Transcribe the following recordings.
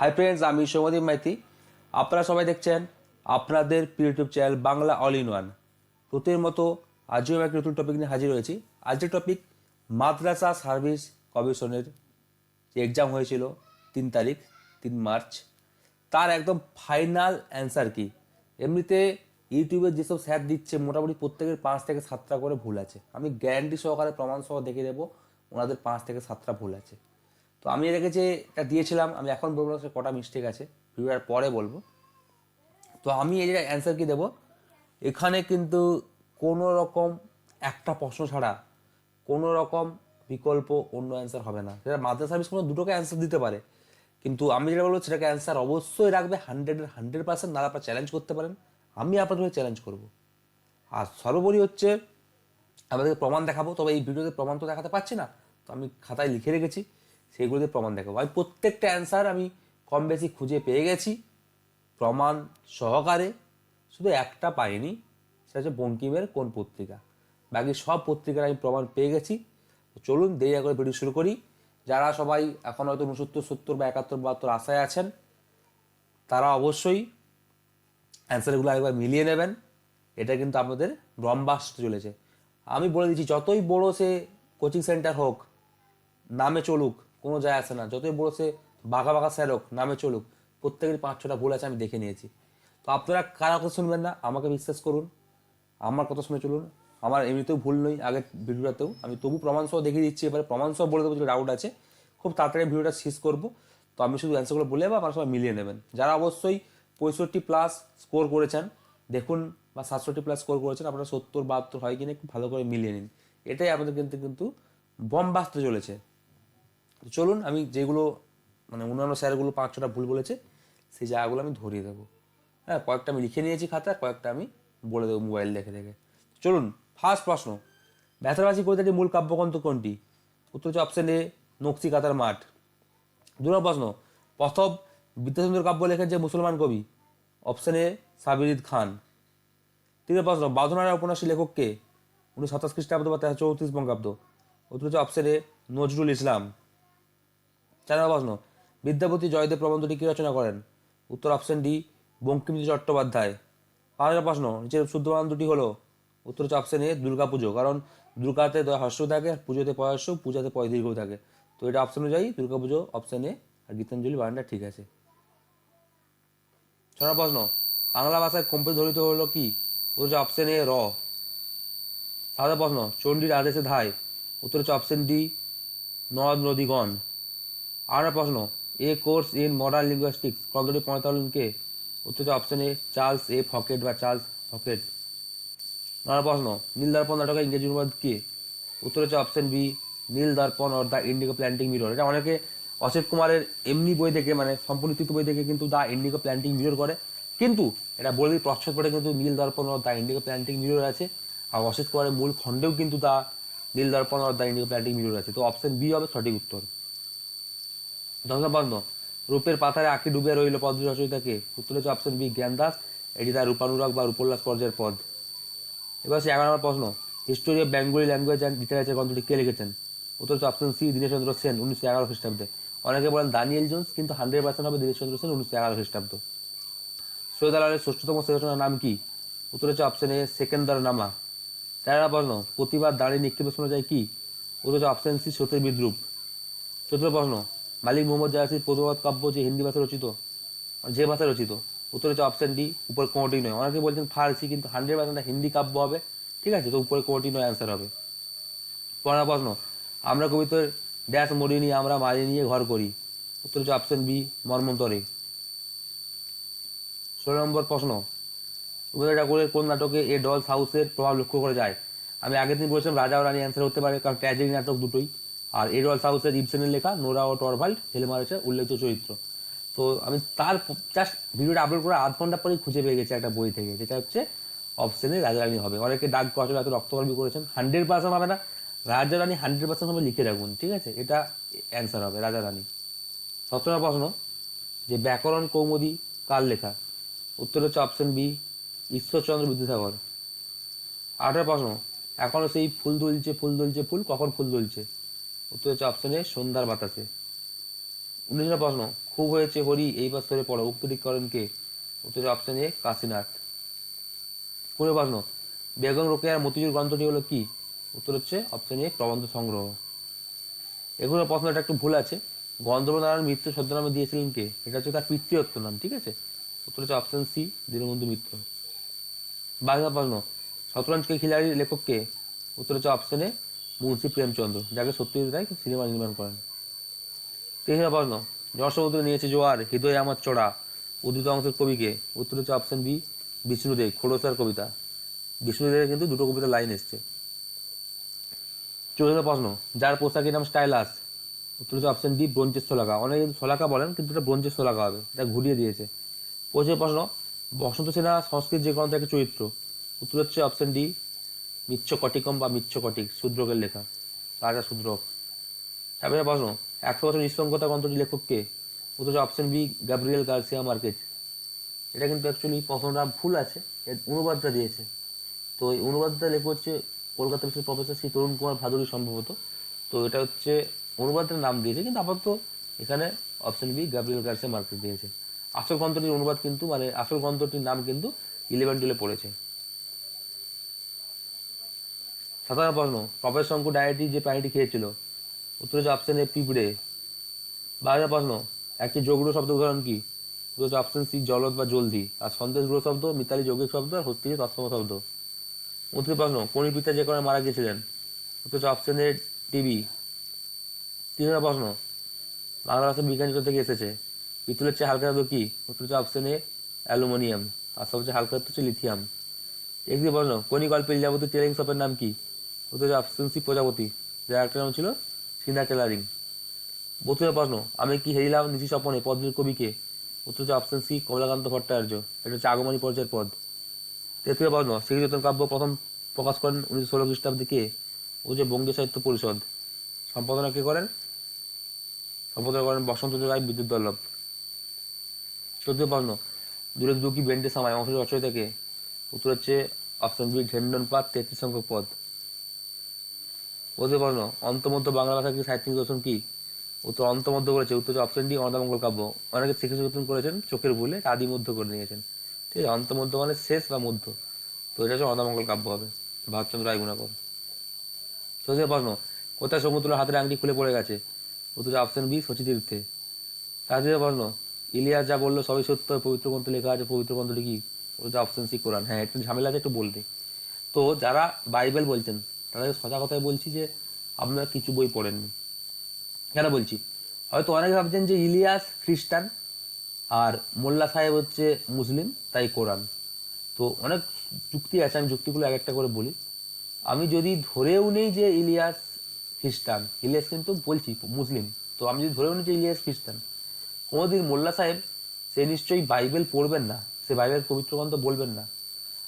Hi friends আমি সৌমদীপ মাইতি। আপনারা সবাই দেখছেন আপনাদের YouTube channel Bangla all in one প্রতির মতো আজও আমি একটা নতুন টপিক নিয়ে হাজির হয়েছি। আজকের টপিক মাদ্রাসা সার্ভিস কমিশনের যে এক্সাম হয়েছিল তিন তারিখ, তিন মার্চ, তার একদম ফাইনাল অ্যান্সার কি? এমনিতে ইউটিউবে যেসব স্যার দিচ্ছে, মোটামুটি প্রত্যেকের পাঁচ থেকে সাতটা করে ভুল আছে। আমি গ্যারান্টি সহকারে প্রমাণ সহ দেখে দেবো ওনাদের পাঁচ থেকে সাতটা ভুল আছে। তো আমি এটাকে যে এটা দিয়েছিলাম, আমি এখন বলব না সে কটা মিস্টেক আছে ভিডিওটার পরে বলব। তো আমি এই যে অ্যান্সার কি দেবো? এখানে কিন্তু কোনো রকম একটা প্রশ্ন ছাড়া কোনো রকম বিকল্প অন্য অ্যান্সার হবে না। সেটা মাদ্রাসা সার্ভিস কোনো দুটোকে অ্যান্সার দিতে পারে। কিন্তু আমি যেটা বলব, সেটাকে অ্যান্সার অবশ্যই রাখবে হান্ড্রেডের হান্ড্রেড পার্সেন্ট না আপনারা চ্যালেঞ্জ করতে পারেন। আমি আপনাদের চ্যালেঞ্জ করব। আর সর্বোপরি হচ্ছে আমাদেরকে প্রমাণ দেখাবো। তবে এই ভিডিওতে প্রমাণ তো দেখাতে পারছি না। তো আমি খাতায় লিখে রেখেছি। সেইগুলোতে প্রমাণ দেখাবো আমি প্রত্যেকটা অ্যান্সার আমি কম বেশি খুঁজে পেয়ে গেছি। প্রমাণ সহকারে। শুধু একটা পাইনি, সেটা হচ্ছে বঙ্কিমের কোন পত্রিকা। বাকি সব পত্রিকার আমি প্রমাণ পেয়ে গেছি। চলুন দেরি করে ভিডিও শুরু করি। যারা সবাই এখন হয়তো উনসত্তর, সত্তর বা একাত্তর, বাহাত্তর আশায় আছেন, তারা অবশ্যই অ্যান্সারগুলো একবার মিলিয়ে নেবেন। এটা কিন্তু আপনাদের ব্রহ্মাস্ত্র চলেছে। আমি বলে দিচ্ছি, যতই বড় সে কোচিং সেন্টার হোক, নামে চলুক কোনো যায় আসে না। যতই বড় সে বাঘা বাঘা স্যার হোক, নামে চলুক, প্রত্যেকের পাঁচ ছটা ভুল আছে, আমি দেখে নিয়েছি। তো আপনারা কারা কথা শুনবেন না? আমাকে বিশ্বাস করুন। আমার কথা শুনে চলুন। আমার এমনিতেও ভুল নই আগের ভিডিওটাতেও। আমি তবু প্রমাণ সহ দেখিয়ে দিচ্ছি, এবারে প্রমাণ সহ বলে দেবো যে ডাউট আছে। খুব তাড়াতাড়ি ভিডিওটা শেষ করব। তো আমি শুধু অ্যান্সারগুলো বলে দেবো আপনারা সবাই মিলিয়ে নেবেন। যারা অবশ্যই পঁয়ষট্টি প্লাস স্কোর করেছেন, দেখুন বা সাতষট্টি প্লাস স্কোর করেছেন, আপনারা সত্তর, বাহাত্তর হয় কিনা একটু ভালো করে মিলিয়ে নিন। এটাই আপনাদের কিন্তু কিন্তু বম্বাস্তে চলেছে। চলুন আমি যেগুলো মানে অন্যান্য স্যারগুলো পাঁচ ছটা ভুল বলেছে, সেই জায়গাগুলো আমি ধরিয়ে দেবো। হ্যাঁ কয়েকটা আমি লিখে নিয়েছি খাতা কয়েকটা আমি বলে দেবো মোবাইল দেখে দেখে। চলুন ফার্স্ট প্রশ্ন ব্যথাবাসী কবিতাটির মূল কাব্যগ্রন্থ কোনটি? উত্তর হচ্ছে অপশন এ নকশি কাতার মাঠ। দু নম্বর প্রশ্ন, প্রথম বিদ্যাচন্দ্র কাব্য লেখেন যে মুসলমান কবি? অপশন এ সাবিরিদ খান। তৃতীয় প্রশ্ন বাঁধনারা উপন্যাসী লেখককে উনিশশো সাতাশ খ্রিস্টাব্দ বা তেরো চৌত্রিশ বঙ্গাব্দ। উত্তর হচ্ছে অপশন এ নজরুল ইসলাম। চার নম্বর প্রশ্ন, বিদ্যাপতি জয়দেব প্রবন্ধটি কী রচনা করেন? উত্তর অপশন ডি, বঙ্কিমচন্দ্র চট্টোপাধ্যায়। পাঁচ নম্বর প্রশ্ন, নিচের শুদ্ধ বানান দুটি হলো, উত্তর হচ্ছে অপশন এ দুর্গা পুজো, কারণ দুর্গাতে হর্ষ থাকে, পুজোতে পয়স্য, পূজাতে পয় দীর্ঘ থাকে। তো এটা অপশন অনুযায়ী দুর্গা পুজো অপশন এ আর গীতাঞ্জলি বানানটা ঠিক আছে। ছ প্রশ্ন, বাংলা ভাষায় কম্পিত ধরিত হলো কি? উত্তর হচ্ছে অপশন এ র। নম্বর প্রশ্ন, চণ্ডীর আদেশে ধায়। উত্তর হচ্ছে অপশন ডি, নদ নদীগণ। আর প্রশ্ন a course in modern linguistics গ্রন্থটি প্রণেতা কে উত্তর হচ্ছে অপশন এ চার্লস এ ফকেট বা চার্লস ফকেট নয় প্রশ্ন, নীল দর্পণ নাটকের ইংরেজি অনুবাদ কি? উত্তর হচ্ছে option B Nil Darpan or the indigo planting mirror এটা অনেকে অসিত কুমারের এমনি বই থেকে মানে সম্পূর্ণ বই থেকে কিন্তু দ্য ইন্ডিগো প্ল্যান্টিং মিরর করে। কিন্তু এটা বলে প্রচ্ছদ পড়ে কিন্তু Nil Darpan or the indigo planting mirror আছে। আর অসিত কুমারের মূল খণ্ডেও কিন্তু the Nil Darpan or the indigo planting mirror আছে। তো অপশন বি হবে সঠিক উত্তর। দশম রূপের পাথারে আঁকি ডুবে রইল পদ রচয়িতাকে। উত্তর হচ্ছে অপশন বি জ্ঞান দাস এটি তার রূপানুরাগ বা রূপোল্লাস পর্যায়ের পদ। এবার সে এগারো নম্বর প্রশ্ন history of Bengali language and literature গ্রন্থটি কে লিখেছেন? উত্তর হচ্ছে অপশন সি, দীনেশচন্দ্র সেন, উনিশশো এগারো খ্রিস্টাব্দে। অনেকে বলেন দানিয়েল জোন্স, কিন্তু হান্ড্রেড পার্সেন্ট হবে দীনেশচন্দ্র সেন, উনিশশো এগারো খ্রিস্টাব্দ। সৈয়দ আলালের ষষ্ঠতম সেরচনার নাম কি? উত্তর হচ্ছে অপশন এ সেকেন্দার নামা তেরো প্রশ্ন প্রতিবার দাঁড়িয়ে নিক্ষেপে শোনা যায় কি? উত্তর হচ্ছে অপশন সি সত্যের বিদ্রুপ। চতুর্থ প্রশ্ন মালিক মোহাম্মদ জাহাসির প্রথমত কাব্য যে হিন্দি ভাষায় রচিত যে ভাষায় রচিত, উত্তর হচ্ছে অপশন ডি উপর কোনোটি নয়। অনেকে বলছেন ফার্সি, কিন্তু হান্ড্রেড পার্সেন্ট হিন্দি কাব্য হবে। ঠিক আছে, তো উপরে কোনোটি নয় অ্যান্সার হবে। পরের প্রশ্ন, আমরা কবিতার ড্যাশ মরি নিয়ে, আমরা মারি নিয়ে ঘর করি। উত্তর হচ্ছে অপশন বি মর্মন্তরে। ষোলো নম্বর প্রশ্ন রবীন্দ্রনাথ ঠাকুরের কোন নাটকে এ ডল হাউসের প্রভাব লক্ষ্য করা যায়? আমি আগের দিন বলেছিলাম রাজা ও রানী অ্যান্সার হতে পারে, কারণ ট্র্যাজেডি নাটক দুটোই। আর এ ডলস হাউসের ইবসেনের লেখা নোরা ও টরভাল্ড ছেলেমারেছে উল্লেখিত চরিত্র। তো আমি তার জাস্ট ভিডিওটা আপলোড করে আধ ঘণ্টা পরেই খুঁজে পেয়ে গেছি একটা বই থেকে, যেটা হচ্ছে অপশনে রাজা রানী হবে। অনেকে ডাক কষ্ট এত রক্তকর্মী করেছেন হান্ড্রেড পার্সেন্ট হবে না। রাজা রানী হান্ড্রেড পার্সেন্ট হবে লিখে রাখুন, ঠিক আছে? এটা অ্যান্সার হবে রাজা রানী সপ্তম প্রশ্ন, যে ব্যাকরণ কৌমুদি কার লেখা? উত্তর হচ্ছে অপশন বি ঈশ্বরচন্দ্র বিদ্যাসাগর। আঠারো প্রশ্ন এখনও সেই ফুল দুলছে ফুল দুলছে ফুল, কখন ফুল দুলছে? উত্তর হচ্ছে অপশন এ সন্ধ্যার বাতাসে। উনিশ প্রশ্ন, খুব হয়েছে হরি, এই বছরে পড়ো। উক্তিটি করেন কে? উত্তর অপশন এ কাশীনাথ। কুড়ি প্রশ্ন, বেগম রোকেয়ার মতিজুর গ্রন্থটি হলো কি? উত্তর হচ্ছে অপশন এ প্রবন্ধ সংগ্রহ। এগুলো প্রশ্ন এটা একটু ভুল আছে। গন্ধর্ব নারায়ণ মিত্র ছদ্মনামে দিয়েছিলেন কে? এটা হচ্ছে তার পিতৃত্ব নাম, ঠিক আছে? উত্তর হচ্ছে অপশন সি দীনবন্ধু মিত্র। বাংলা প্রশ্ন, শতরঞ্জকে খিলাড়ির লেখক কে? উত্তর হচ্ছে অপশনে মুন্সি প্রেমচন্দ্র, যাকে সত্যজিৎ রায় সিনেমা নির্মাণ করেন। তেইশ প্রশ্ন যশোমুদ্র নিয়েছে জোয়ার, হৃদয় আমার চড়া। উদ্ধৃত অংশের কবিকে, উত্তর হচ্ছে অপশন বি বিষ্ণুদেব খোলসার কবিতা। বিষ্ণুদেবের কিন্তু দুটো কবিতা লাইন এসছে। চৌদ্দ প্রশ্ন যার পোশাকের নাম স্টাইলাস? উত্তর হচ্ছে অপশন ডি ব্রঞ্জের সোলাকা অনেকে সোলাকা বলেন, কিন্তু এটা ব্রঞ্জের সোলাকা হবে এটা ঘুরিয়ে দিয়েছে। পঁচিশ প্রশ্ন, বসন্ত সেনা সংস্কৃত যে গ্রন্থের একটা চরিত্র? উত্তর হচ্ছে অপশন ডি মিচ্ছ কটিকম বা মিচ্ছ কটিক, শূদ্রকের লেখা। রাজা শূদ্রক ছাব্বিশ প্রশ্ন, একশো বছর নিঃসঙ্গতা গ্রন্থটি লেখক কে? উত্তর option B Gabriel Garcia Marquez এটা কিন্তু অ্যাকচুয়ালি প্রশ্নটা ভুল আছে, এর অনুবাদটা দিয়েছে। তো এই অনুবাদটা লেখা হচ্ছে কলকাতা বিশ্বের প্রফেসর শ্রী তরুণ কুমার ভাদুরী সম্ভবত। তো এটা হচ্ছে অনুবাদটার নাম দিয়েছে, কিন্তু আপাতত এখানে option B Gabriel Garcia Marquez দিয়েছে। আসল গ্রন্থটির অনুবাদ কিন্তু মানে আসল গ্রন্থটির নাম কিন্তু ইলেভেন টুয়েলভে পড়েছে। সাধারণ প্রশ্ন প্রফেসর শঙ্কু ডায়েটি যে প্রাণীটি খেয়েছিল? উত্তর হচ্ছে অপশন এ পিঁপড়ে। বারো প্রশ্ন, একটি যোগগুলো শব্দ উদাহরণ কি? উত্তর হচ্ছে অপশন সি জলদ বা জলদি। আর সন্দেশগুলো শব্দ, মিতালি যৌগিক শব্দ, আর হচ্ছে তৎসম শব্দ। উত্তর প্রশ্ন, কোন পিতা যে কারণে মারা গিয়েছিলেন? উত্তর হচ্ছে অপশন এ টিভি। তিন প্রশ্ন, বাংলা ভাষা বিজ্ঞান থেকে এসেছে। পিতলের চেয়ে হালকা ধাতু কি? উত্তর হচ্ছে অপশন এ অ্যালুমিনিয়াম। আর সবচেয়ে হালকা হচ্ছে লিথিয়াম। একটি প্রশ্ন, কোনি গল্পের লীলাবতী টেলিং শপের নাম কি? উত্তর হচ্ছে অপশন সি প্রজাপতি, যার একটা নাম ছিল সিনা টেলারিং বতুরের প্রশ্ন, আমি কি হেরিলাম নিচি স্বপনে পদ্মের কবিকে? উত্তর হচ্ছে অপশন সি কমলাকান্ত ভট্টাচার্য। এটা হচ্ছে আগমনী পর্যায়ের পদ। তেত্রিশ প্রশ্ন শ্রীচেতন কাব্য প্রথম প্রকাশ করেন উনিশশো ষোলো খ্রিস্টাব্দে কে? ও যে বঙ্গীয় সাহিত্য পরিষদ। সম্পাদনা কে করেন? সম্পাদনা করেন বসন্ত রায়, বিদ্যুৎ দল্লভ চতুর্থ প্রশ্ন দূরে দুকি বেন্ডে সামায় অংশ রচয়িতাকে উত্তর হচ্ছে অপশন বি ঢেন্ডন পাত তেত্রিশ সংখ্যক পদ। পদে প্রশ্ন অন্তমধ্য বাংলা ভাষার কি সাহিত্যিক দর্শন কি? উত্তর অন্তমধ্য করেছে উত্তর অপশন ডি অনাদামঙ্গল কাব্য অনেকে শিক্ষা করেছেন, চোখের ভুলে আদি মধ্য করে নিয়েছেন। ঠিক আছে অন্তমধ্য মানে শেষ বা মধ্য। তো এটা হচ্ছে অনাদামঙ্গল কাব্য হবে, ভারতচন্দ্র রায় গুণাকর চৌধুরী প্রশ্ন কোথায় সমুদ্র হাতের আংটি খুলে পড়ে গেছে? উত্তর অপশন বি সচিতীর্থে সাহায্যের প্রশ্ন ইলিয়াস যা বলল সবই সত্য, পবিত্র গ্রন্থে লেখা আছে, পবিত্র গ্রন্থটি কি? ওটা অপশন সি কোরআন। হ্যাঁ একটু ঝামেলা আছে, একটু বলতে। তো যারা বাইবেল বলছেন তাদের সোজা কথায় বলছি যে, আপনারা কিছু বই পড়েননি। কেন বলছি? হয়তো অনেকে ভাবছেন যে ইলিয়াস খ্রিস্টান আর মোল্লা সাহেব হচ্ছে মুসলিম, তাই কোরআন। তো অনেক যুক্তি আছে, আমি যুক্তিগুলো এক একটা করে বলি। আমি যদি ধরেও নেই যে ইলিয়াস খ্রিস্টান, ইলিয়াস কিন্তু বলছি, মুসলিম। তো আমি যদি ধরেও নিই যে ইলিয়াস খ্রিস্টান, কোনোদিন মোল্লা সাহেব সে নিশ্চয়ই বাইবেল পড়বেন না, সে বাইবেল পবিত্র গ্রন্থ বলবেন না।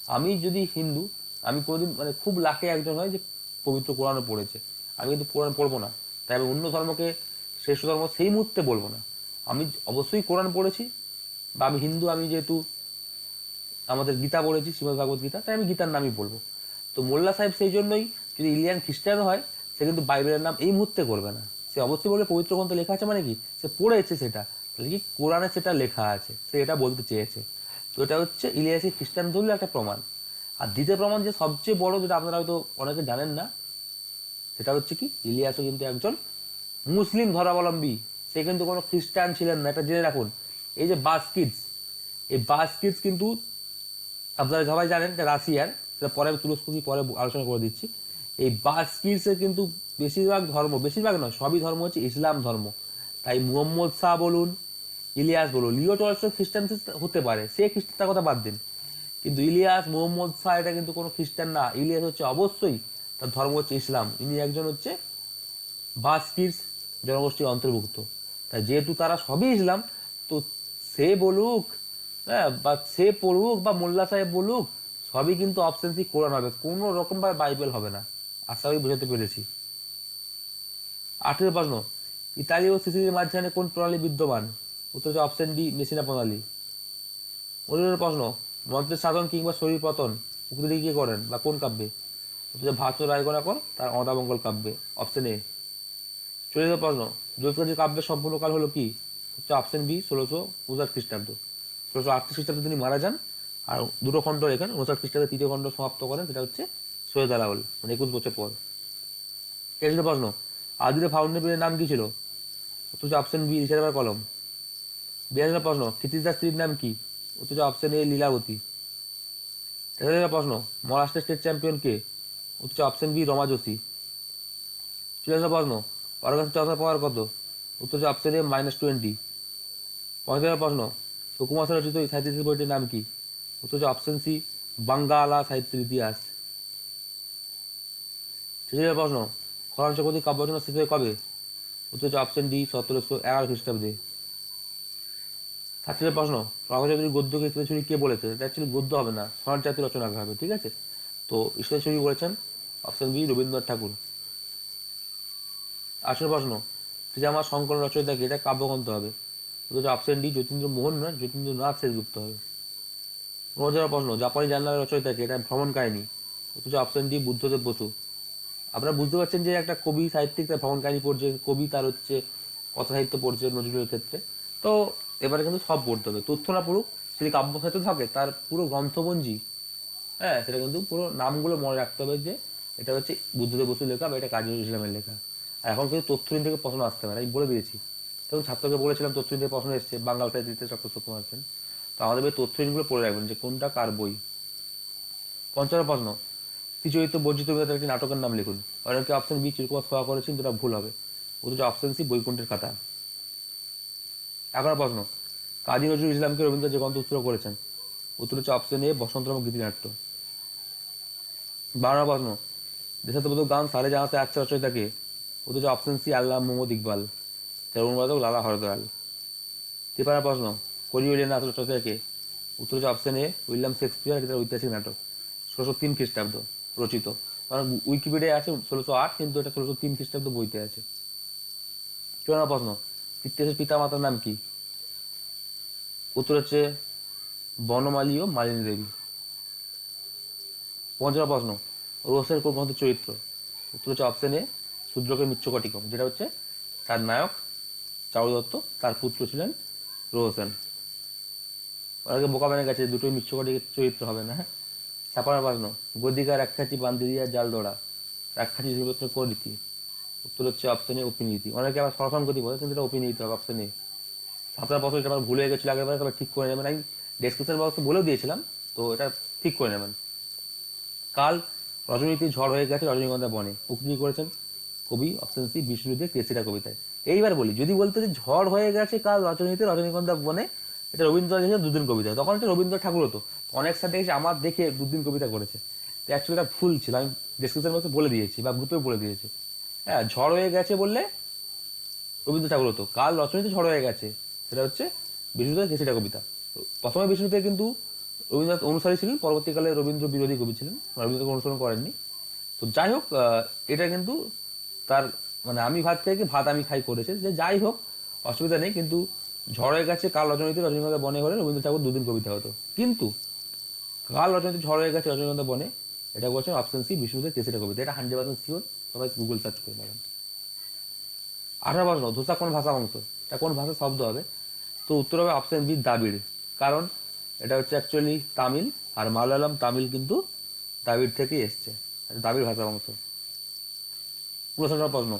আমি যদি হিন্দু, আমি কোনোদিন মানে খুব লাখে একজন হয় যে পবিত্র কোরআনও পড়েছে। আমি কিন্তু কোরআন পড়ব না। তাই আমি অন্য ধর্মকে, শ্রেষ্ঠ ধর্ম সেই মুহূর্তে বলব না। আমি অবশ্যই কোরআন পড়েছি বা আমি হিন্দু, আমি যেহেতু আমাদের গীতা পড়েছি, শ্রীমদ ভাগবত গীতা, তাই আমি গীতার নামই বলব। তো মোল্লা সাহেব সেই জন্যই যদি ইলিয়ান খ্রিস্টান হয়, সে কিন্তু বাইবেলের নাম এই মুহূর্তে করবে না। সে অবশ্যই বলবে পবিত্র গ্রন্থ লেখা আছে মানে কি? সে পড়েছে সেটা। তাহলে কি কোরআনে সেটা লেখা আছে? সে এটা বলতে চেয়েছে। তো এটা হচ্ছে ইলিয়াসি খ্রিস্টান ধরলে একটা প্রমাণ। আর দ্বিতীয় প্রমাণ যে সবচেয়ে বড়, যেটা আপনারা হয়তো অনেকে জানেন না সেটা হচ্ছে কি ইলিয়াসও কিন্তু একজন মুসলিম ধর্মাবলম্বী। সে কিন্তু কোনো খ্রিস্টান ছিলেন না, এটা জেনে রাখুন। এই যে বাস্কিটস এই বাস্কিটস কিন্তু আপনারা সবাই জানেন যে রাশিয়ার, সেটা পরে তুরস্ক কি পরে আলোচনা করে দিচ্ছি। এই বাস্কিটসের কিন্তু বেশিরভাগ ধর্ম, বেশিরভাগ নয়, সবই ধর্ম হচ্ছে ইসলাম ধর্ম। তাই মুহম্মদ শাহ বলুন, ইলিয়াস বলুন, লিও টলস্টয় খ্রিস্টান হতে পারে, সে খ্রিস্টানটার কথা বাদ দিন। কিন্তু ইলিয়াস, মোহাম্মদ শাহ, এটা কিন্তু কোনো খ্রিস্টান না। ইলিয়াস হচ্ছে অবশ্যই তার ধর্ম হচ্ছে ইসলাম। ইনি একজন হচ্ছে বাস্কিটস জনগোষ্ঠীর অন্তর্ভুক্ত। তাই যেহেতু তারা সবই ইসলাম, তো সে বলুক হ্যাঁ বা সে পড়ুক বা মোল্লা সাহেব বলুক, সবই কিন্তু অপশন সি কোরআন হবে। কোনো রকমভাবে বাইবেল হবে না। আশা করি বুঝাতে পেরেছি। আঠেরো প্রশ্ন, ইতালি ও সিসিলির মাঝখানে কোন প্রণালী বিদ্যমান? উত্তর হচ্ছে অপশন ডি মেসিনা প্রণালী। উনিশের প্রশ্ন মন্ত্রের সাধন কিংবা শরীর পতন উক্তিটি কি করেন বা কোন কাব্যে? হচ্ছে ভাত রায়গণাকর তার অদামঙ্গল কাব্যে। অপশন এ চল্লিশ প্রশ্ন। জ্যোতিষী কাব্যের সম্পূর্ণ কাল হলো কি? হচ্ছে অপশন বি ষোলোশো উনষাট খ্রিস্টাব্দ। ষোলোশো আটত্রিশ খ্রিস্টাব্দে তিনি মারা যান। আর দুটো খণ্ড রেখেন উনষাট খ্রিস্টাব্দে তৃতীয় খণ্ড সমাপ্ত করেন, সেটা হচ্ছে সৈয়দ আলাউল মানে একুশ বছর পর। ছিল প্রশ্ন? আদিরে ফাউন্ডেশনের নাম কি ছিল? হচ্ছে অপশন বি রিসার্ভার কলম। বিয়াল্লিশ প্রশ্ন ক্ষিতিদার স্ত্রীর নাম কি? হচ্ছে অপশন এ লীলাবতী। প্রশ্ন, মহারাষ্ট্রের স্টেট চ্যাম্পিয়ন কে? উত্তর option B Rama Joshi. Number প্রশ্ন অর্গাসের চতুর্থ পাওয়ার কত? উত্তর হচ্ছে অপশন এ মাইনাস টোয়েন্টি পঁয়ত্রিশ প্রশ্ন, সুকুমার সেন রচিত সাহিত্য বইটির নাম কি? উত্তর হচ্ছে অপশন সি বাঙ্গালা সাহিত্যের ইতিহাস। ছেষট্টি প্রশ্ন খরচ চক্রবর্তী কাব্যরচনা শেষ হয় কবে? উত্তর হচ্ছে অপশন ডি সতেরোশো এগারো খ্রিস্টাব্দে। সাতটি প্রশ্ন প্রভাচন্দ্রী গদ্যকে ঈশ্বরী কে বলেছে? এটা অ্যাকচুয়ালি গদ্য হবে না জাতির রচনা হবে, ঠিক আছে? তো ঈশ্বরী বলেছেন অপশন বি রবীন্দ্রনাথ ঠাকুর। আসল প্রশ্ন যে আমার সংকলন রচয়িতাকে এটা কাব্যগ্রন্থ হবে। অথচ অপশন ডি যতীন্দ্র মোহন না যতীন্দ্রনাথ সেনগুপ্ত হবে। নজর প্রশ্ন, জাপানি জানলার রচয়িতাকে এটা ভ্রমণ কাহিনী। অথচ অপশন ডি বুদ্ধদেব বসু। আপনারা বুঝতে পারছেন যে একটা কবি সাহিত্যিক তার ভ্রমণ কাহিনী পড়ছে, কবি তার হচ্ছে কথা সাহিত্য পড়ছে নজরুলের ক্ষেত্রে। তো এবারে কিন্তু সব পড়তে হবে। তথ্য না পড়ুক যদি কাব্য সাহিত্য থাকে, তার পুরো গ্রন্থপঞ্জি হ্যাঁ সেটা কিন্তু পুরো নামগুলো মনে রাখতে হবে যে এটা হচ্ছে বুদ্ধদেব বসুর লেখা বা এটা কাজী ইসলামের লেখা। আর এখন কিন্তু তথ্যহীন থেকে প্রশ্ন আসতে পারে, আমি বলে দিয়েছি। তখন ছাত্রকে বলেছিলাম তথ্যহীন থেকে প্রশ্ন এসছে, বাংলা সাহিত্যে ডক্টর সুকুমার আছেন। তো আমাদের এই তথ্যহীনগুলো পড়ে রাখবেন যে কোনটা কার বই। পঞ্চম প্রশ্ন ত্রিচরিত্র বর্জিত বিধাতার একটি নাটকের নাম লিখুন। অনেকে অপশন বি চিরকুমার খোয়া করেছেন, যেটা ভুল হবে। অথচ অপশন সি বৈকুণ্ঠের খাতা। এগারো প্রশ্ন, কাজী নজরুল ইসলামকে রবীন্দ্র যে গ্রন্থ উত্তর করেছেন। উত্তর হচ্ছে অপশন এ বসন্তরাম গীতিনাট্য। বারো প্রশ্ন দেশাত্মবোধক গান সারে জানাতে আচ্ছা রচয়িতাকে উত্তর হচ্ছে অপশন সি আল্লাহ মোহাম্মদ ইকবাল। যার অনুবাদক লালা হরদয়াল। তিপানা প্রশ্ন করিওলিয়ান নাটক রচয়িতাকে উত্তর হচ্ছে অপশন এ উইলিয়াম শেক্সপিয়ার, এটা ঐতিহাসিক নাটক। ষোলোশো তিন খ্রিস্টাব্দ, রচিত। কারণ উইকিপিডিয়ায় আছে ষোলোশো আট, কিন্তু এটা ষোলোশো তিন খ্রিস্টাব্দ বইতে আছে। চুয়ান্ন প্রশ্ন ইতিহাসের পিতামাতার নাম কি? উত্তর হচ্ছে বনমালী ও মালিনী দেবী। পঞ্চম প্রশ্ন, রোসের গ্রন্থের চরিত্র? উত্তর হচ্ছে অপশন এ শূদ্রকের মিচ্ছকটিকম যেটা হচ্ছে তার নায়ক চারু দত্ত, তার পুত্র ছিলেন রোহসেন ওনাকে বোকা বেনে গেছে, দুটোই মিচ্ছকটিকের চরিত্র হবে না হ্যাঁ? ছাপানো প্রশ্ন গদিকার একখাটি বান্ধি দিয়া জাল দৌড়া একখাটি নির্বাচন করিতি উত্তর হচ্ছে অপশন এ অপিনীতি অনেকে আবার সরসম গতি বলে, কিন্তু এটা অপিনীতি হবে অপশন এ সাতটা বছর এটা আমার ভুলে গেছিল আগের বার তবে ঠিক করে নেবেন। আমি ডেসক্রিপশন বক্সে বলেও দিয়েছিলাম, তো এটা ঠিক করে নেবেন। কাল রজনীতি ঝড় হয়ে গেছে, রজনীগন্ধা বনে। উক্তি করেছেন কবি, অপশন সি বিষ্ণুদের কেসিরা কবিতায়। এইবার বলি, যদি বলতে যে ঝড় হয়ে গেছে কাল রজনীতে, রজনীগন্ধা বনে, এটা রবীন্দ্রনাথ লিখেছে দুদিন কবিতা তখন হচ্ছে রবীন্দ্র ঠাকুর হতো অনেক সাথে দেখেছি আমার দেখে দুদিন কবিতা করেছে। তো অ্যাকচুয়ালি এটা ভুল ছিল, আমি ডিসক্রিপশন বক্সে বলে দিয়েছি বা গ্রুপে বলে দিয়েছি। হ্যাঁ ঝড় হয়ে গেছে বললে রবীন্দ্র ঠাকুর হতো কাল রচনীতে ঝড় হয়ে গেছে, সেটা হচ্ছে বিষ্ণুদেব কেসিটা কবিতা। প্রথমে বিষ্ণুদেব কিন্তু রবীন্দ্রনাথ অনুসারী ছিলেন, পরবর্তীকালে রবীন্দ্র বিরোধী কবি ছিলেন রবীন্দ্রকে অনুসরণ করেননি। তো যাই হোক এটা কিন্তু তার মানে আমি ভাত থেকে ভাত আমি খাই করেছে। যে যাই হোক, অসুবিধা নেই, কিন্তু ঝড়ের গেছে কাল রজনীতে রজনীগন্ধা বনে হলে রবীন্দ্র ঠাকুর দুদিন কবিতা হতো। কিন্তু কাল রজনীতে ঝড় হয়ে গেছে রজনীগন্ধা বনে, এটা বলছেন অপশন সি বিষ্ণুদেব কেসিটা কবিতা। এটা হান্ড্রেড পার্সেন্ট শিওর সবাই গুগল সার্চ করে নেবেন। আঠারো প্রশ্ন ধোসা কোন ভাষা অংশ? এটা কোন ভাষা শব্দ হবে? তো উত্তর হবে অপশন বি দাবিড় কারণ এটা হচ্ছে অ্যাকচুয়ালি তামিল, আর মালায়ালাম তামিল কিন্তু দাবিড় থেকেই এসছে। দাবিড় ভাষা অংশ। প্রশ্ন প্রশ্ন।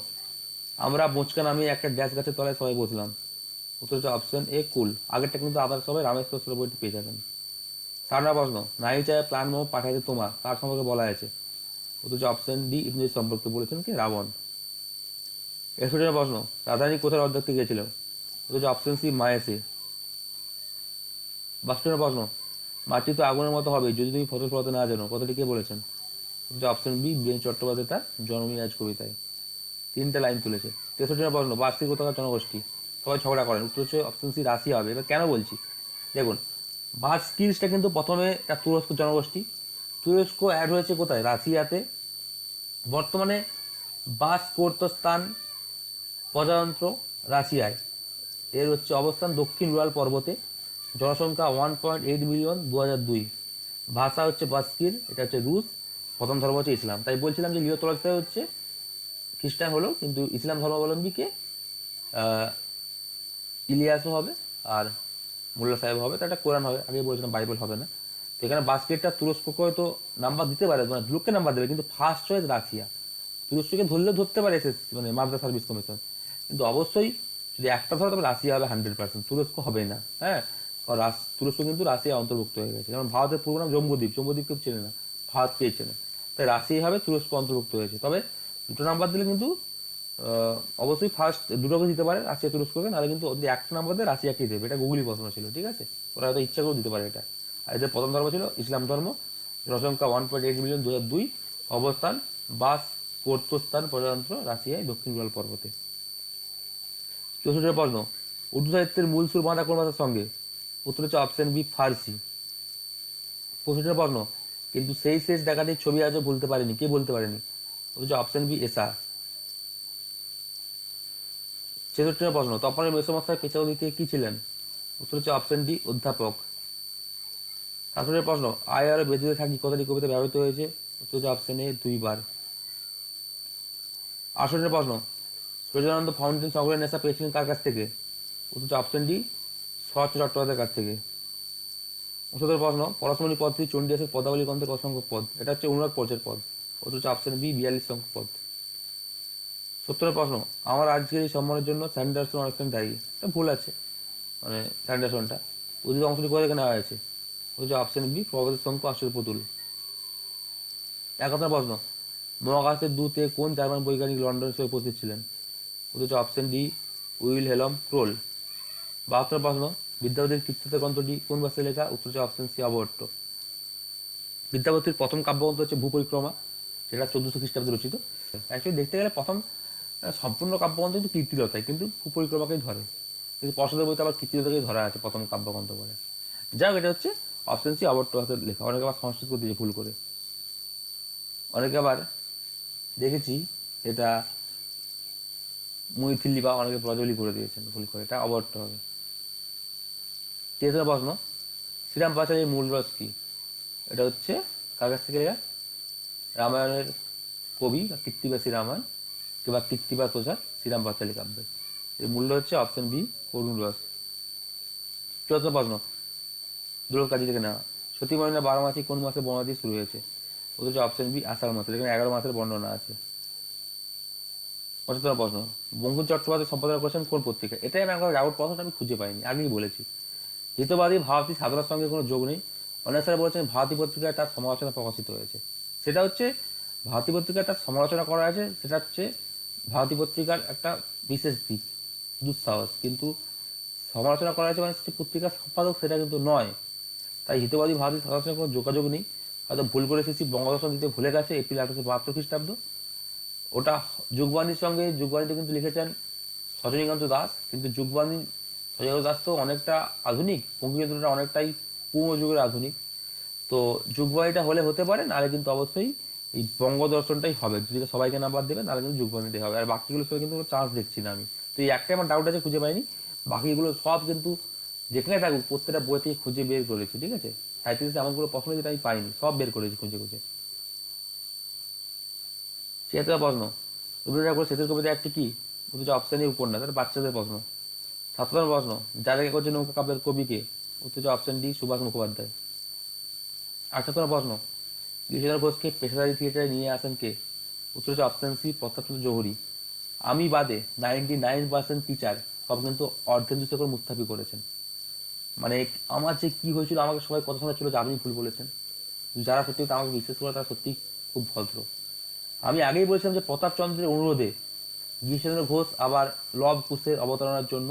আমরা মুচকা নামিয়ে একটা ড্যাশ গাছের তলায় সবাই বসলাম। উত্তর হচ্ছে অপশন এ কুল আগেরটা কিন্তু আবার সবাই রামেশ্বর সুর বইটি পেয়ে যাবেন। সারনা প্রশ্ন নাই চায় প্ল্যান মোহ পাঠাইতে তোমা তার সম্পর্কে বলা হয়েছে। উত্তর হচ্ছে অপশন ডি ইংরেজ সম্পর্কে বলেছেন কি, রাবণ। একষট্টি প্রশ্ন, রাজধানী কোথায় অধ্যক্ষ গিয়েছিল? উত্তর হচ্ছে অপশন সি মায়েসে। বাষট্টি প্রশ্ন, মাটি তো আগুনের মতো হবে, যদি তুমি ফসল ফলাতে না জানো, কথাটি কে বলেছেন? অপশন বি বীরেন চট্টোপাধ্যায় তার জন্মদিন আজ কবিতায়। তিনটে লাইন তুলেছে। তেষট্টি প্রশ্ন, বার্ষিক কোথাকার জনগোষ্ঠী, সবাই ঝগড়া করেন। উত্তর হচ্ছে অপশন সি রাশিয়া হবে। এবার কেন বলছি? দেখুন বাস স্কিলসটা কিন্তু প্রথমে একটা তুরস্ক জনগোষ্ঠী। তুরস্ক অ্যাড হয়েছে কোথায়? রাশিয়াতে। বর্তমানে বাস স্থান প্রজাতন্ত্র রাশিয়ায়। এর হচ্ছে অবস্থান দক্ষিণ উরাল পর্বতে। জনসংখ্যা ওয়ান পয়েন্ট এইট মিলিয়ন দু হাজার দুই। ভাষা হচ্ছে বাস্কির এটা হচ্ছে রুশ, প্রথম ধর্ম হচ্ছে ইসলাম। তাই বলছিলাম যে লিও তলস্টয় হচ্ছে খ্রিস্টান হলো কিন্তু ইসলাম ধর্মাবলম্বীকে ইলিয়াসও হবে আর মোল্লা সাহেব হবে তো একটা কোরআন হবে আগে বলেছিলাম বাইবেল হবে না। তো এখানে বাস্কেটটা তুরস্ককে হয়তো নাম্বার দিতে পারে মানে লোককে নাম্বার দেবে, কিন্তু ফার্স্ট চয়েস রাশিয়া। তুরস্ককে ধরলে ধরতে পারে এসে মানে মাদ্রাস সার্ভিস কমিশন। কিন্তু অবশ্যই যদি একটা ধরো, তবে রাশিয়া হবে হান্ড্রেড পার্সেন্ট তুরস্ক হবে না হ্যাঁ? তুরস্ক কিন্তু রাশিয়া অন্তর্ভুক্ত হয়ে গেছে। যেমন ভারতের পুরো নাম জম্বুদ্বীপ জম্বুদ্বীপ কেউ চেনে না, ভারত পেয়ে চেনে। তাই রাশিয়া হবে তুরস্ক অন্তর্ভুক্ত হয়েছে। তবে দুটো নাম্বার দিলে কিন্তু অবশ্যই ফার্স্ট দুটোকে দিতে পারে, রাশিয়া তুরস্ককে, নাহলে কিন্তু যদি একটা নাম্বার দেয় রাশিয়াকেই দেবে। এটা গুগলি প্রশ্ন ছিল, ঠিক আছে? ওরা হয়তো ইচ্ছা করেও দিতে পারে এটা। আর এদের প্রথম ধর্ম ছিল ইসলাম ধর্ম জনসংখ্যা ওয়ান পয়েন্ট এইট মিলিয়ন দু হাজার দুই অবস্থান, বাস, কর্তস্থান প্রজাতন্ত্র রাশিয়ায় দক্ষিণ উরাল পর্বতে। চৌষট্টি প্রশ্ন উর্দু সাহিত্যের মূল সুর বাঁধা কোন ভাষার সঙ্গে? উত্তর হচ্ছে অপশন বি ফার্সি পঁয়ষট্টি প্রশ্ন, কিন্তু সেই শেষ ডাকাতির ছবি আজও বলতে পারেনি। কে বলতে পারেনি? হচ্ছে অপশন বি এসা ছেষট্টি প্রশ্ন, তপনের মেসমস্তায় পেছাও দিকে কি ছিলেন? উত্তর হচ্ছে অপশন ডি অধ্যাপক। সাতষট্টি প্রশ্ন, আয় আর বেঁধে থাকি কথাটি কবিতা ব্যবহৃত হয়েছে? উত্তর হচ্ছে অপশন এ দুইবার। আষট্টি প্রশ্ন, সূর্যানন্দ ফাউন্টেন সংগ্রহের নেশা পেয়েছিলেন কার কাছ থেকে? উত্তর হচ্ছে অপশন ডি শরৎ চট্টোপাধ্যায়ের কাছ থেকে। উনসত্তর প্রশ্ন, পরশমণি পদটি চণ্ডীদাসের পদাবলী গ্রন্থের অসংখ্য পদ? এটা হচ্ছে অনুরাগ পর্যায়ের পদ, অথচ অপশন বি বিয়াল্লিশ সংখ্যক পদ। সত্তর প্রশ্ন, আমার আজকের এই সম্মানের জন্য স্যান্ডারসন অনেকখানি দায়ী। এটা ভুল আছে মানে স্যান্ডারসনটা। উদ্ভিদ অংশটি কোথা থেকে নেওয়া হয়েছে? অথচ অপশন বি প্রগতির শঙ্কু আশ্চর্য পুতুল। একাত্তর প্রশ্ন, মহাকাশের দূতে কোন জার্মান বৈজ্ঞানিক লন্ডন সে উপস্থিত ছিলেন? অথচ option D Wilhelm Kroll. বাহাত্তর প্রশ্ন বিদ্যাপতির কীর্তিতে গ্রন্থটি কোন ভাষায় লেখা? উত্তর হচ্ছে অপশন সি অবহট্ট বিদ্যাপতির প্রথম কাব্যগ্রন্থ হচ্ছে ভূপরিক্রমা, যেটা চোদ্দশো খ্রিস্টাব্দে রচিত। অ্যাকচুয়ালি দেখতে গেলে প্রথম সম্পূর্ণ কাব্যগ্রন্থ কিন্তু কীর্তিলতায়, কিন্তু ভূপরিক্রমাকেই ধরে। কিন্তু পর্ষদের বইতে আবার কীর্তিলতাকেই ধরা আছে প্রথম কাব্যগ্রন্থ বলে। যাই হোক এটা হচ্ছে অপশন সি অবট্ট হাতে লেখা। অনেকে আবার সংস্কৃত করে দিয়েছে ভুল করে। অনেকে আবার দেখেছি, এটা মৈথিলি বা অনেকে প্রজলি করে দিয়েছেন ভুল করে। এটা অবট্ট হবে। তেসরা প্রশ্ন শ্রীরাম পাচারের মূল রস কি? এটা হচ্ছে কার কাছ থেকে রামায়ণের কবি বা কীর্তিবাসী রামায়ণ কিংবা কীর্তিবাস ওঝার শ্রীরাম পাঁচালী কাব্যের এর মূল্য হচ্ছে অপশন বি করুণ রস চতুর্থ প্রশ্ন দুর্গ কাজী থেকে নেওয়া। সতী মহিনা বারো মাসে, কোন মাসে বর্ণনা দিয়ে শুরু হয়েছে? অথচ অপশন বি আষাঢ় মাসে। এখানে এগারো মাসের বর্ণনা আছে। পঁচাত্তর প্রশ্ন বঙ্কিম চট্টোপাধ্যায় সম্পাদনা করেছেন কোন পত্রিকা এটাই আমি একবার রাউট প্রশ্নটা আমি খুঁজে পাইনি, আগেই বলেছি। হিতবাদী ভারতী সাধনার সঙ্গে কোনো যোগ নেই। অনেক স্যার বলেছেন ভারতী পত্রিকায় তার সমালোচনা প্রকাশিত হয়েছে। সেটা হচ্ছে ভারতী পত্রিকায় তার সমালোচনা করা আছে, সেটা হচ্ছে ভারতী পত্রিকার একটা বিশেষ দিক, দুঃসাহস। কিন্তু সমালোচনা করা হয়েছে মানে সে পত্রিকার সম্পাদক, সেটা কিন্তু নয়। তাই হিতবাদী ভারতী সাধনার সঙ্গে কোনো যোগাযোগ নেই। হয়তো ভুল করে এসেছি, বঙ্গদর্শন দিতে ভুলে গেছে এপ্রিল আঠারোশো বাহাত্তর খ্রিস্টাব্দ। ওটা যুগবাণীর সঙ্গে, যুগবাণীতে কিন্তু লিখেছেন সজনীকান্ত দাস, কিন্তু যুগবাণী সজনীকান্ত দাস তো অনেকটা আধুনিক বঙ্কিমচন্দ্রটা অনেকটাই পুরনো যুগের আধুনিক। তো যুগবাণীটা হলে হতে পারে, নাহলে কিন্তু অবশ্যই এই বঙ্গদর্শনটাই হবে। যদি সবাইকে নাম্বার দেবে, নাহলে কিন্তু যুগবাণীটাই হবে। আর বাকিগুলো সবাই কিন্তু চান্স দেখছি না আমি। তো এই একটাই আমার ডাউট আছে, খুঁজে পাইনি। বাকিগুলো সব কিন্তু যেখানে থাকুক, প্রত্যেকটা বই থেকে খুঁজে বের করেছি, ঠিক আছে? সাহিত্যে এমনগুলো প্রশ্ন যেটা আমি পাইনি, সব বের করেছি খুঁজে খুঁজে। ছিয়াত্তর প্রশ্ন। রবীন্দ্র ঠাকুর শেষের কবিতা একটি কি? অথচ অপশানই উপন্যাস বাচ্চাদের প্রশ্ন। সাতাত্তর প্রশ্ন যাদের করছে নৌকা কাব্যের কবিকে? অথচ অপশন ডি সুভাষ মুখোপাধ্যায়। আঠাত্তর প্রশ্ন গিরিশার ঘোষকে পেশাদারি থিয়েটারে নিয়ে আসেন কে? উত্তর হচ্ছে অপশন সি প্রতাপচন্দ্র জহুরি। আমি বাদে নাইনটি নাইন পার্সেন্ট টিচার সব কিন্তু অর্ধেন্দু শেখর মুস্তাফি করেছেন। মানে আমার যে কী হয়েছিল, আমাকে সবাই কথা শোনাচ্ছিল যে আপনি ভুল বলেছেন। যারা সত্যি আমাকে বিশ্বাস করে, তারা সত্যি খুব ভদ্র। আমি আগেই বলেছিলাম যে প্রতাপচন্দ্রের অনুরোধে গিরিশচন্দ্র ঘোষ আবার লব কুশের অবতারণার জন্য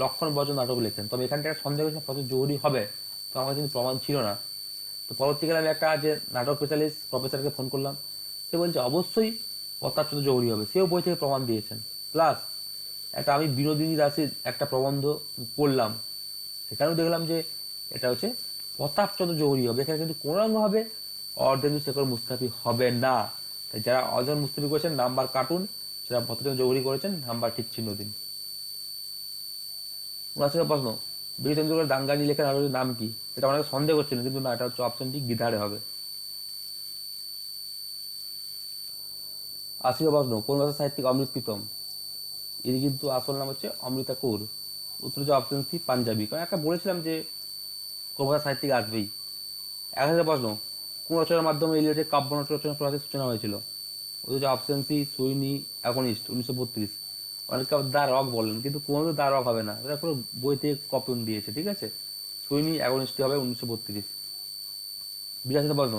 লক্ষণ বর্জন নাটক লেখেন তবে এখানটা একটা সন্দেহ হয়েছে, কত জরুরি হবে, তো আমার কিন্তু প্রমাণ ছিল না। তো পরবর্তীকালে আমি একটা যে নাটক স্পেশালিস্ট প্রফেসরকে ফোন করলাম। সে বলছে, অবশ্যই প্রতাপচন্দ্র জরুরি হবে। সেও বই থেকে প্রমাণ দিয়েছেন। প্লাস একটা আমি বিনোদিনী দাসের একটা প্রবন্ধ পড়লাম। সেখানেও দেখলাম যে এটা হচ্ছে প্রতাপচন্দ্র জহুরি হবে। এখানে কিন্তু কোনো রকমভাবে অর্ধেন্দু শেখর মুস্তাফি হবে না। তাই যারা অর্ধেন মুস্তাফি করেছেন, নাম্বার কার্টুন যারা প্রতাপচন্দ্র জহুরি করেছেন, নাম্বার ঠিক চিহ্ন দিন। উনাশের প্রশ্ন, বিজয় তেন্ডুলকর দাঙ্গানি লেখার নাটকের নাম কি? এটা অনেকে সন্দেহ করছিলেন কিন্তু না, এটা হচ্ছে অপশনটি গিধারে হবে। আশির প্রশ্ন, কোন ভাষা সাহিত্যিক অমৃত প্রীতম? এর কিন্তু আসল নাম হচ্ছে অমৃতা কৌর। উত্তর হচ্ছে অপশন সি পাঞ্জাবি। কারণ একটা বলেছিলাম যে কবিতা সাহিত্যিক আসবেই। এক হাজার প্রশ্ন, কোন রচনার মাধ্যমে ইলিয়াটের কাব্যনাট্য রচনা প্রয়াসের সূচনা হয়েছিল? হচ্ছে অপশন সি সুইনি অ্যাকনিস্ট উনিশশো বত্রিশ। অনেকে আবার দা রক বলেন, কিন্তু কোনো দা রক হবে না। এটা কোনো বই থেকে কপন দিয়েছে, ঠিক আছে? সুইনি অ্যাকনিস্টই হবে উনিশশো বত্রিশ। বিরাশিত প্রশ্ন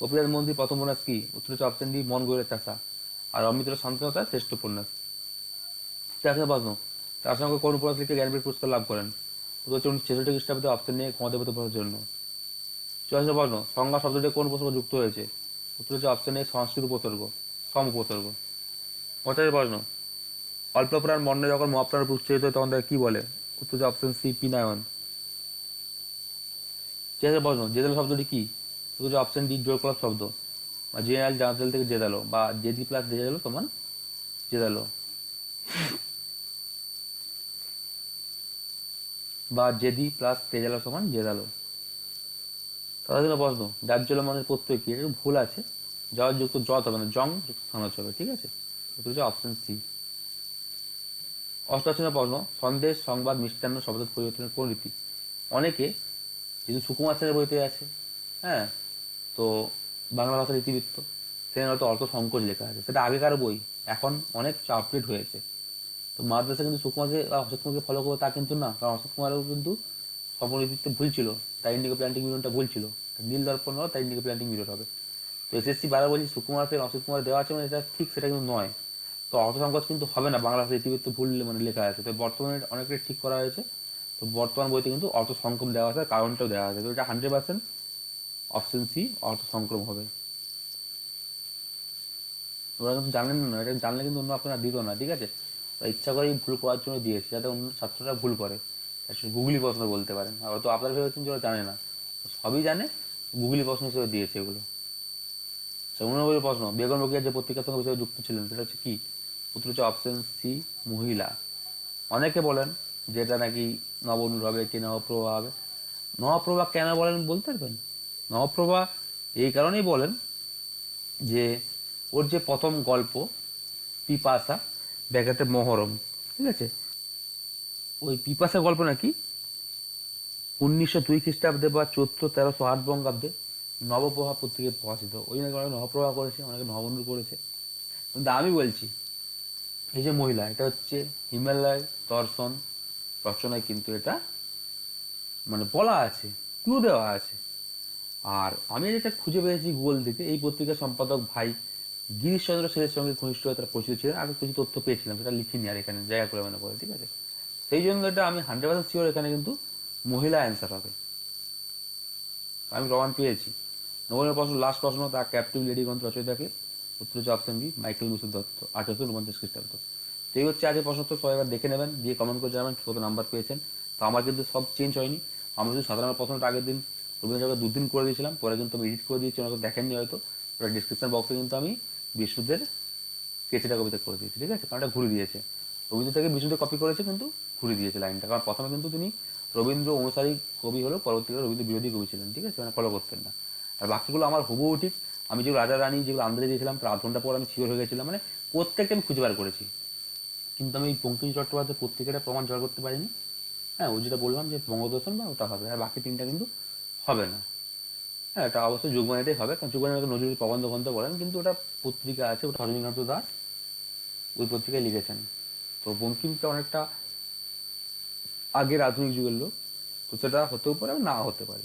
কপিরাজ মন্দির প্রথম উপন্যাস কি? উত্তর হচ্ছে অপশন ডি, মন গৈরের চাষা। আর অমৃত শান্তনতা শ্রেষ্ঠ উপন্যাস। চাষের প্রশ্ন তার সঙ্গে কোন উপন্যাস লিখে জ্ঞানপীঠ পুরস্কার লাভ করেন? উত্তর হচ্ছে উনিশশো ছেষট্টি খ্রিস্টাব্দে অপশন নিয়ে ক্ষমতাপতি পড়ার জন্য। চুয়াশি প্রশ্ন সংজ্ঞা শব্দটি কোন উপসর্গ যুক্ত হয়েছে? উত্তর হচ্ছে অপশন এ সংস্কৃত উপসর্গ সম উপসর্গ পঁচাশি প্রশ্ন অল্প প্রাণ মর্ণ যখন মহাপ্রাণ উচ্চারিত হয়, তখন তাকে কি বলে? উত্তর অপশন সি পিনায়ন ছিয়াশি প্রশ্ন। জেদালো শব্দটি কি? উত্তর অপশন ডি জোর কলাপ শব্দ। বা জেনারেল জানাতেল থেকে জেদালো বা জেদি প্লাস জেদালো সমান জেদালো বা জেদি প্লাস তেজালো সমান জেদালো তাদের জন্য প্রশ্ন। দার্জল মানের প্রত্যয় কি? এটা ভুল আছে। জ্বর যুক্ত জত হবে না। জং যুক্ত স্থানচ হবে। ঠিক আছে? হচ্ছে অপশন সি অষ্টাশি নম্বর প্রশ্ন সন্দেশ, সংবাদ, মিষ্টান্ন শব্দ পরিবর্তনের কোন রীতি? অনেকে যেহেতু সুকুমার সেনের বইতে আছে হ্যাঁ তো বাংলা ভাষার ইতিবৃত্ত সেখানে হয়তো অর্থ সংকোচ লেখা আছে। সেটা আগেকার বই, এখন অনেক আপডেট হয়েছে। তো মাদ্রাসা কিন্তু সুকুমারকে বা অশোক কুমারকে ফলো করবে তা কিন্তু না, কারণ অশোক কুমারও কিন্তু স্বপ্ননীতিতে ভুল ছিল। তাই ইন্ডিকা প্ল্যান্টিং মিলিয়নটা ভুল ছিল। নীল দর্পণ হলো তাই ইন্ডিকা প্ল্যান্টিং মিলিয়ন হবে। তো এসএসসি বারবার বলছি সুকুমার সেন, অশোক কুমার দেওয়া আছে মানে এটা ঠিক, সেটা কিন্তু নয়। তো অর্থ সংকট কিন্তু হবে না, বাংলা ভাষার ইতিবৃত্ত ভুল মানে লেখা আছে। তো বর্তমানে অনেকটাই ঠিক করা হয়েছে। তো বর্তমান বইতে কিন্তু অর্থ সংক্রম দেওয়া আছে, কারণটাও দেওয়া আছে। তো এটা হান্ড্রেড পার্সেন্ট অপশন সি অর্থ সংক্রম হবে। ওরা কিন্তু জানেন না, এটা জানলে কিন্তু অন্য আপনারা দিত না, ঠিক আছে? ইচ্ছা করেই ভুল করার জন্য দিয়েছে, যাতে অন্য ছাত্ররা ভুল করে। গুগলি প্রশ্ন বলতে পারেন। আর তো আপনারা ভেবেছেন যে ওরা জানে না। সবই জানে, গুগলি প্রশ্ন হিসেবে দিয়েছে এগুলো। উননব্বই প্রশ্ন, বেগম রোকিয়া যে পত্রিকার সঙ্গে যুক্ত ছিলেন, সেটা হচ্ছে কি? উত্তর হচ্ছে অপশন সি মহিলা। অনেকে বলেন যে এটা নাকি হবে কি নবপ্রভা হবে। নবপ্রভা কেন বলেন বলতে পারবেন? নবপ্রভা এই কারণেই বলেন যে ওর যে প্রথম গল্প, পিপাসা, ব্যাঘাতে মহরম, ঠিক আছে? ওই পিপাসা গল্প নাকি উনিশশো দুই খ্রিস্টাব্দে বা চোদ্দ তেরোশো আট বঙ্গাব্দে নবপ্রভা পত্রিকায় প্রকাশিত ওই নাকি অনেকে নবপ্রভা করেছে, অনেকে নবনুর করেছে। কিন্তু আমি বলছি এই যে মহিলা, এটা হচ্ছে হিমালয় দর্শন রচনায় কিন্তু এটা মানে বলা আছে ক্লু দেওয়া আছে। আর আমি যেটা খুঁজে পেয়েছি গুগল থেকে, এই পত্রিকার সম্পাদক ভাই গিরিশচন্দ্র সেনের সঙ্গে ঘনিষ্ঠ তারা পরিচিত ছিলেন, আমি কিছু তথ্য পেয়েছিলাম, সেটা লিখিনি আর এখানে, জায়গা করে মনে করে ঠিক আছে? সেই জন্য এটা আমি হান্ড্রেড পার্সেন্ট শিওর এখানে কিন্তু মহিলা অ্যান্সার হবে। আমি প্রমাণ পেয়েছি। নবমের প্রশ্ন লাস্ট প্রশ্ন, তার ক্যাপ্টিভ লেডি গ্রন্থ রচয়িতাকে। উত্তর হচ্ছে অপশন বি মাইকেল মুসুদ দত্ত, আঠারোশো উনপঞ্চাশ খ্রিস্টাব্দ। তো এই হচ্ছে আজকে প্রশ্ন তো সবাই এবার দেখে নেবেন, দিয়ে কমেন্ট করে জানাবেন কত নাম্বার পেয়েছেন। তো আমার কিন্তু সব চেঞ্জ হয়নি। আমি শুধু সাধারণ প্রশ্নটা আগের দিন রবীন্দ্র দুদিন করে দিয়েছিলাম, পরে কিন্তু আমি এডিট করে দিয়েছি, ওনাকে দেখেননি হয়তো। ওটা ডিসক্রিপশন বক্সে কিন্তু আমি বিষ্ণুদের কেচিটা কবিতা করে দিয়েছি, ঠিক আছে? কারণ এটা ঘুরে দিয়েছে। রবীন্দ্র থেকে বিষ্ণুদের কপি করেছে কিন্তু ঘুরে দিয়েছে লাইনটা কারণ প্রথমে কিন্তু তিনি রবীন্দ্র অনুসারী কবি হলেও পরবর্তীকালে রবীন্দ্র বিরোধী কবি ছিলেন, ঠিক আছে? মানে ফলো করতেন না। আর বাকিগুলো আমার হুবহু ঠিক। আমি যেগুলো রাজা রানী যেগুলো আন্দাজে দিয়েছিলাম তার আধ ঘণ্টা পর আমি শিওর হয়ে গেছিলাম মানে প্রত্যেকটা আমি খুঁজে বার করেছি। কিন্তু আমি বঙ্কিম চট্টোপাধ্যায় পত্রিকাটা প্রমাণ জোগাড় করতে পারিনি। হ্যাঁ ওই যেটা বললাম যে বঙ্গদর্শন বা ওটা হবে, আর বাকি তিনটা কিন্তু হবে না। হ্যাঁ এটা অবশ্যই যুগবাণীটাই হবে, কারণ যুগবাণী নজরুল প্রবন্ধ গ্রন্থ বলেন, কিন্তু ওটা পত্রিকা আছে, ওটা রবীন্দ্রনাথ দাস ওই পত্রিকায় লিখেছেন। তো বঙ্কিমটা অনেকটা আগের আধুনিক যুগের লোক, তো সেটা হতেও পারে না হতে পারে।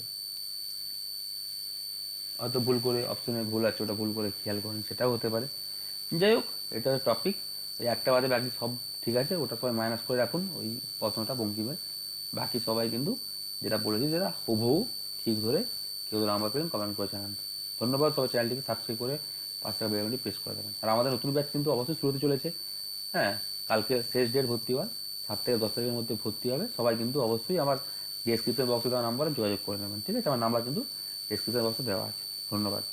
হয়তো ভুল করে অপশনে ভুল আছে, ওটা ভুল করে খেয়াল করেন, সেটাও হতে পারে। যাই হোক, এটা টপিক এই একটা বাদে বাকি সব ঠিক আছে, ওটা সবাই মাইনাস করে রাখুন, ওই প্রশ্নটা বঙ্কিমের। বাকি সবাই কিন্তু যেটা বলেছি যেটা হুবহু ঠিক ধরে কেউ নাম্বার পেলেন কমেন্ট করে জানান। ধন্যবাদ সবাই চ্যানেলটিকে সাবস্ক্রাইব করে পাঁচ টাকা বেলটি প্রেস করে দেবেন। আর আমাদের নতুন ব্যাচ কিন্তু অবশ্যই শুরুতে চলেছে। হ্যাঁ কালকে শেষ ডেট ভর্তি হওয়ার, সাত থেকে দশ তারিখের মধ্যে ভর্তি হবে। সবাই কিন্তু অবশ্যই আমার ডেসক্রিপশন বক্সে দেওয়া নাম্বারে যোগাযোগ করে নেবেন। ঠিক আছে, আমার নাম্বার কিন্তু ডেসক্রিপশন বক্সে দেওয়া আছে। ধন্যবাদ।